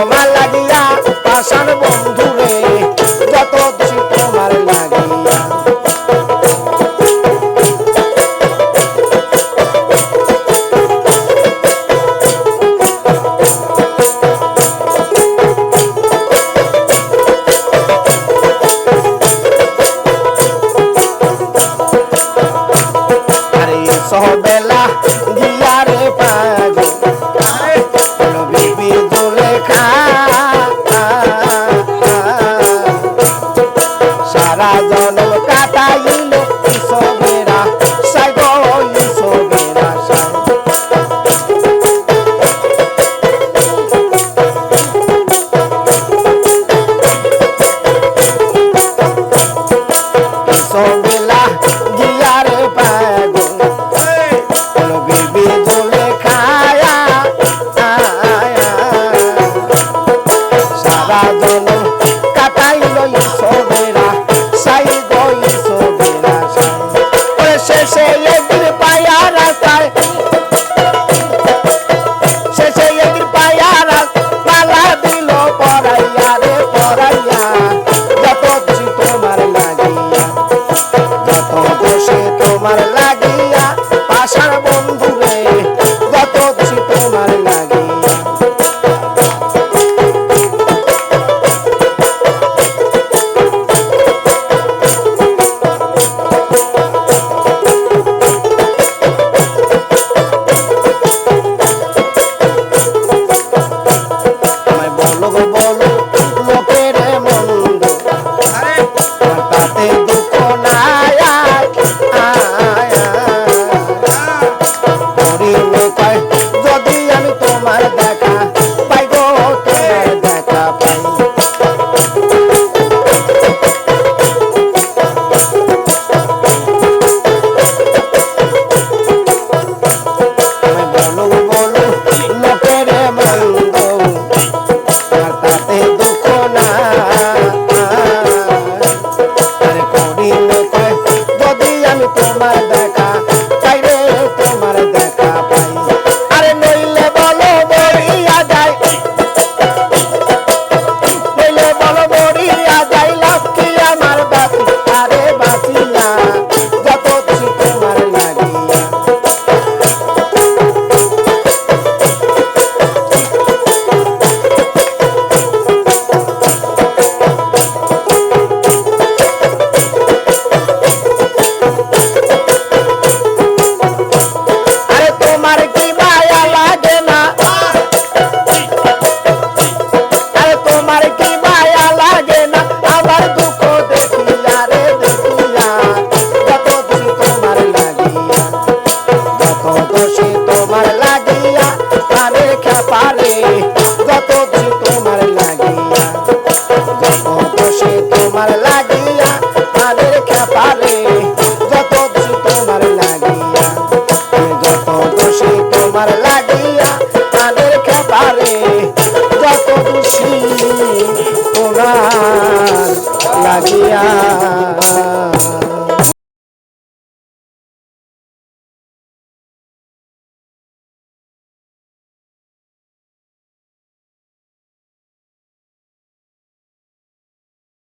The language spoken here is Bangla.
বোমা লাগিয়া পাশান বোমা I don't know. Sarah. খুশি তোমার লাগিয়া, তাদের খেপারে যত খুশি তোমার লাগিয়া, যত খুশি তোমার লাগিয়া, তাদের খেপারে যত খুশি তোমার লাগিয়া।